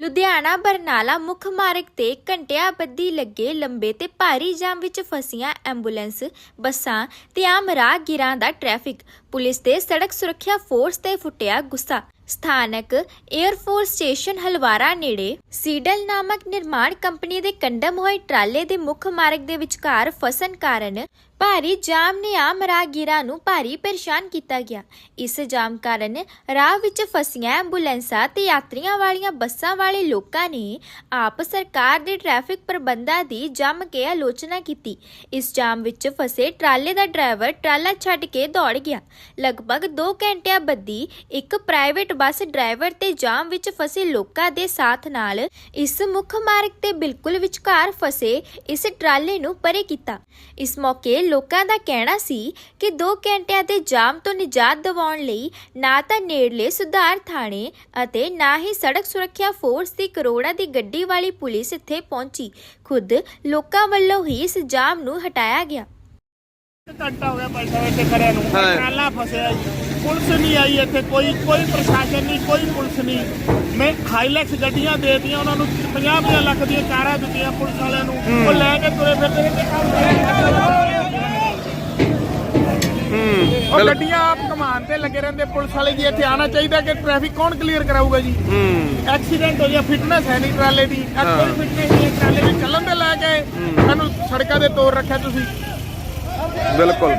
ਲੁਧਿਆਣਾ ਬਰਨਾਲਾ ਮੁੱਖ ਮਾਰਗ ਤੇ ਘੰਟਿਆਂ ਬੱਧੀ ਲੱਗੇ ਲੰਬੇ ਤੇ ਭਾਰੀ ਜਾਮ ਵਿੱਚ ਫਸੀਆਂ ਐਂਬੂਲੈਂਸ, ਬੱਸਾਂ ਤੇ ਆਮ ਰਾਹਗੀਰਾਂ ਦਾ ਟ੍ਰੈਫਿਕ। ਪੁਲਿਸ ਤੇ ਸੜਕ ਸੁਰੱਖਿਆ ਫੋਰਸ ਤੇ ਫੁੱਟਿਆ ਗੁੱਸਾ। ਸਥਾਨਕ 에ਅਰਫੋਰਸ ਸਟੇਸ਼ਨ ਹਲਵਾਰਾ ਨੇੜੇ ਸੀਡਲ ਨਾਮਕ ਨਿਰਮਾਣ ਕੰਪਨੀ ਦੇ ਕੰਡਮ ਹੋਏ ਟਰਾਲੇ ਦੇ ਮੁੱਖ ਮਾਰਗ ਦੇ ਵਿਚਕਾਰ ਫਸਣ ਕਾਰਨ ਭਾਰੀ ਜਾਮ ਨੇ ਆਮ ਰਾਹਗੀਰਾਂ ਨੂੰ ਭਾਰੀ ਪਰੇਸ਼ਾਨ ਕੀਤਾ ਗਿਆ। ਇਸ ਜਾਮ ਕਾਰਨ ਰਾਹ ਵਿੱਚ ਫਸੀਆਂ ਐਂਬੂਲੈਂਸਾਂ ਤੇ ਯਾਤਰੀਆਂ ਵਾਲੀਆਂ ਬੱਸਾਂ ਵਾਲੇ ਲੋਕਾਂ ਨੇ ਆਪ ਸਰਕਾਰ ਦੇ ਟ੍ਰੈਫਿਕ ਪ੍ਰਬੰਧਾਂ ਦੀ ਜੰਮ ਕੇ ਆਲੋਚਨਾ ਕੀਤੀ। ਇਸ ਜਾਮ ਵਿੱਚ ਫਸੇ ਟਰਾਲੇ ਦਾ ਡਰਾਈਵਰ ਟਰਾਲਾ ਛੱਡ ਕੇ ਦੌੜ ਗਿਆ। ਲਗਭਗ 2 ਘੰਟਿਆਂ ਬੱਦੀ ਇੱਕ ਪ੍ਰਾਈਵੇਟ ਬੱਸ ਡਰਾਈਵਰ ਤੇ ਜਾਮ ਵਿੱਚ ਫਸੇ ਲੋਕਾਂ ਦੇ ਸਾਥ ਨਾਲ ਇਸ ਮੁੱਖ ਮਾਰਗ ਤੇ ਬਿਲਕੁਲ ਵਿਚਕਾਰ ਫਸੇ ਇਸ ਟਰਾਲੇ ਨੂੰ ਪਰੇ ਕੀਤਾ। ਇਸ ਮੌਕੇ ਲੋਕਾਂ ਦਾ ਕਹਿਣਾ ਸੀ ਕਿ 2 ਘੰਟਿਆਂ ਦੇ ਜਾਮ ਤੋਂ ਨਿਜਾਤ ਦਿਵਾਉਣ ਲਈ ਨਾ ਤਾਂ ਨੇੜਲੇ ਸੁਧਾਰ ਥਾਣੇ ਅਤੇ ਨਾ ਹੀ ਸੜਕ ਸੁਰੱਖਿਆ ਫੋਰਸ ਦੀ ਕਰੋੜਾਂ ਦੀ ਗੱਡੀ ਵਾਲੀ ਪੁਲਿਸ ਇੱਥੇ ਪਹੁੰਚੀ। ਖੁਦ ਲੋਕਾਂ ਵੱਲੋਂ ਹੀ ਇਸ ਜਾਮ ਨੂੰ ਹਟਾਇਆ ਗਿਆ। ਘੰਟਾ ਹੋ ਗਿਆ ਬੈਠਾ ਇੱਥੇ ਖੜਿਆ ਨੂੰ। ਹਾਂ। ਟਰਾਲਾ ਫਸਿਆ ਜੀ। ਪੁਲਿਸ ਨਹੀਂ ਆਈ ਇੱਥੇ ਕੋਈ ਕੋਈ ਪ੍ਰਸ਼ਾਸਨ ਨਹੀਂ ਕੋਈ ਪੁਲਿਸ ਨਹੀਂ। ਮੈਂ ਹਾਈਲੈਕਸ ਗੱਡੀਆਂ ਦੇ ਦਿੱਤੀਆਂ ਉਹਨਾਂ ਨੂੰ 50 50 ਲੱਖ ਦੀਆਂ ਕਾਰਾਂ ਦਿੱਤੀਆਂ ਪੁਲਿਸ ਵਾਲਿਆਂ ਨੂੰ। ਉਹ ਲੈ ਕੇ ਤੁਰੇ ਫਿਰਦੇ ਨੇ ਤੇ ਕੰਮ ਉਹ ਬਿਲ- ਗੱਡੀਆਂ ਆਪ ਕਮਾਨ ਤੇ ਲੱਗੇ ਰਹਿੰਦੇ ਪੁਲਿਸ ਵਾਲੇ ਜੀ ਇੱਥੇ ਆਣਾ ਚਾਹੀਦਾ ਕਿ ਟ੍ਰੈਫਿਕ ਕੌਣ ਕਲੀਅਰ ਕਰਾਊਗਾ ਜੀ? ਹੂੰ। ਐਕਸੀਡੈਂਟ ਹੋ ਗਿਆ ਫਿਟਨੈਸ ਹੈ ਨਹੀਂ ਟਰਾਲੇ ਦੀ। ਹਾਂ। ਕੋਈ ਫਿਟਨੈਸ ਨਹੀਂ ਹੈ ਟਰਾਲੇ ਵਿੱਚ ਚੱਲਣ ਦੇ ਲੈ ਕੇ ਮੈਨੂੰ ਸੜਕਾਂ ਦੇ ਤੋਰ ਰੱਖਿਆ ਤੁਸੀਂ। ਬਿਲਕੁਲ।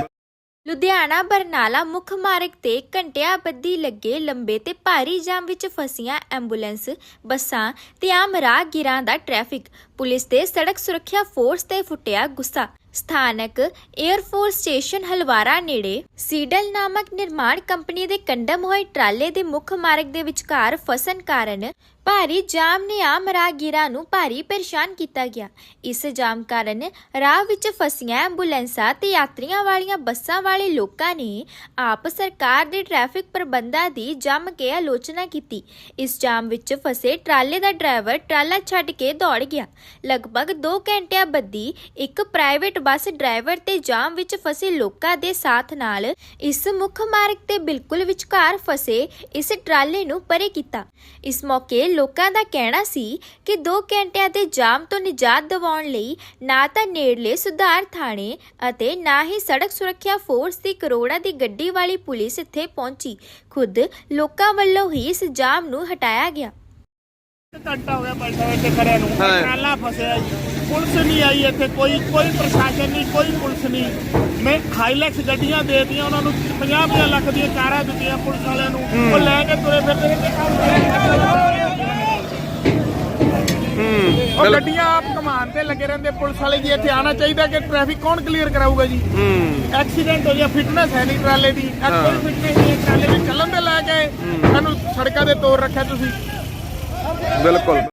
ਲੁਧਿਆਣਾ ਬਰਨਾਲਾ ਮੁੱਖ ਮਾਰਗ ਤੇ ਘੰਟਿਆਂ ਬੱਧੀ ਲੱਗੇ ਲੰਬੇ ਤੇ ਭਾਰੀ ਜਾਮ ਵਿੱਚ ਫਸੀਆਂ ਐਂਬੂਲੈਂਸ, ਬੱਸਾਂ ਤੇ ਆਮ ਰਾਹਗੀਰਾਂ ਦਾ ਟ੍ਰੈਫਿਕ। ਪੁਲਿਸ ਤੇ ਸੜਕ ਸੁਰੱਖਿਆ ਫੋਰਸ ਤੇ ਫੁੱਟਿਆ ਗੁੱਸਾ। ਸਥਾਨਕ 에ਅਰਫੋਰਸ ਸਟੇਸ਼ਨ ਹਲਵਾਰਾ ਨੇੜੇ ਸੀਡਲ ਨਾਮਕ ਨਿਰਮਾਣ ਕੰਪਨੀ ਦੇ ਕੰਡਮ ਹੋਏ ਟਰਾਲੇ ਦੇ ਮੁੱਖ ਮਾਰਗ ਦੇ ਵਿਚਕਾਰ ਫਸਣ ਕਾਰਨ ਭਾਰੀ ਜਾਮ ਨੇ ਆਮ ਰਾਹਗੀਰਾਂ ਨੂੰ ਭਾਰੀ ਪਰੇਸ਼ਾਨ ਕੀਤਾ ਗਿਆ। ਇਸ ਜਾਮ ਕਾਰਨ ਰਾਹ ਵਿੱਚ ਫਸੀਆਂ ਐਂਬੂਲੈਂਸਾਂ ਤੇ ਯਾਤਰੀਆਂ ਵਾਲੀਆਂ ਬੱਸਾਂ ਵਾਲੇ ਲੋਕਾਂ ਨੇ ਆਪ ਸਰਕਾਰ ਦੇ ਟ੍ਰੈਫਿਕ ਪ੍ਰਬੰਧਾਂ ਦੀ ਜੰਮ ਕੇ ਆਲੋਚਨਾ ਕੀਤੀ। ਇਸ ਜਾਮ ਵਿੱਚ ਫਸੇ ਟਰਾਲੇ ਦਾ ਡਰਾਈਵਰ ਟਰਾਲਾ ਛੱਡ ਕੇ ਦੌੜ ਗਿਆ। ਲਗਭਗ 2 ਘੰਟਿਆਂ ਬੱਦੀ ਇੱਕ ਪ੍ਰਾਈਵੇਟ ਬੱਸ ਡਰਾਈਵਰ ਤੇ ਜਾਮ ਵਿੱਚ ਫਸੇ ਲੋਕਾਂ ਦੇ ਸਾਥ ਨਾਲ ਇਸ ਮੁੱਖ ਮਾਰਗ ਤੇ ਬਿਲਕੁਲ ਵਿਚਕਾਰ ਫਸੇ ਇਸ ਟਰਾਲੇ ਨੂੰ ਪਰੇ ਕੀਤਾ। ਇਸ ਮੌਕੇ ਲੋਕਾਂ ਦਾ ਕਹਿਣਾ ਸੀ ਕਿ 2 ਘੰਟਿਆਂ ਦੇ ਜਾਮ ਤੋਂ ਨਿਜਾਤ ਦਿਵਾਉਣ ਲਈ ਨਾ ਤਾਂ ਨੇੜਲੇ ਸੁਧਾਰ ਥਾਣੇ ਅਤੇ ਨਾ ਹੀ ਸੜਕ ਸੁਰੱਖਿਆ ਫੋਰਸ ਦੀ ਕਰੋੜਾਂ ਦੀ ਗੱਡੀ ਵਾਲੀ ਪੁਲਿਸ ਇੱਥੇ ਪਹੁੰਚੀ। ਖੁਦ ਲੋਕਾਂ ਵੱਲੋਂ ਹੀ ਇਸ ਜਾਮ ਨੂੰ ਹਟਾਇਆ ਗਿਆ। ਘੰਟਾ ਹੋ ਗਿਆ ਬੈਠਾ ਇੱਥੇ ਖੜਿਆ ਨੂੰ। ਫਸਿਆ ਜੀ। ਪੁਲਿਸ ਨਹੀਂ ਆਈ ਇੱਥੇ ਕੋਈ ਕੋਈ ਪ੍ਰਸ਼ਾਸਨ ਨਹੀਂ ਕੋਈ ਪੁਲਿਸ ਨਹੀਂ। ਮੈਂ ਹਾਈਲੈਕਸ ਗੱਡੀਆਂ ਦੇ ਦਿੱਤੀਆਂ ਉਹਨਾਂ ਨੂੰ 50 50 ਲੱਖ ਦੀਆਂ ਕਾਰਾਂ ਦਿੱਤੀਆਂ ਪੁਲਿਸ ਵਾਲਿਆਂ ਨੂੰ। ਉਹ ਲੈ ਕੇ ਤੁਰੇ ਫਿਰਦੇ ਨੇ ਤੇ ਕੰਮ ਹੂੰ ਉਹ ਗੱਡੀਆਂ ਆਪ ਕਮਾਨ ਤੇ ਲੱਗੇ ਰਹਿੰਦੇ ਪੁਲਿਸ ਵਾਲੇ ਜੀ ਇੱਥੇ ਆਣਾ ਚਾਹੀਦਾ ਕਿ ਟ੍ਰੈਫਿਕ ਕੌਣ ਕਲੀਅਰ ਕਰਾਊਗਾ ਜੀ? ਹੂੰ। ਐਕਸੀਡੈਂਟ ਹੋ ਗਿਆ ਫਿਟਨੈਸ ਹੈ ਨਹੀਂ ਟਰਾਲੇ ਦੀ। ਕੋਈ ਫਿਟਨੈਸ ਨਹੀਂ ਟਰਾਲੇ ਵਿੱਚ ਚੱਲਣ ਦੇ ਲੈ ਕੇ ਮੈਨੂੰ ਸੜਕਾਂ ਦੇ ਤੋਰ ਰੱਖਿਆ ਤੁਸੀਂ। ਬਿਲਕੁਲ।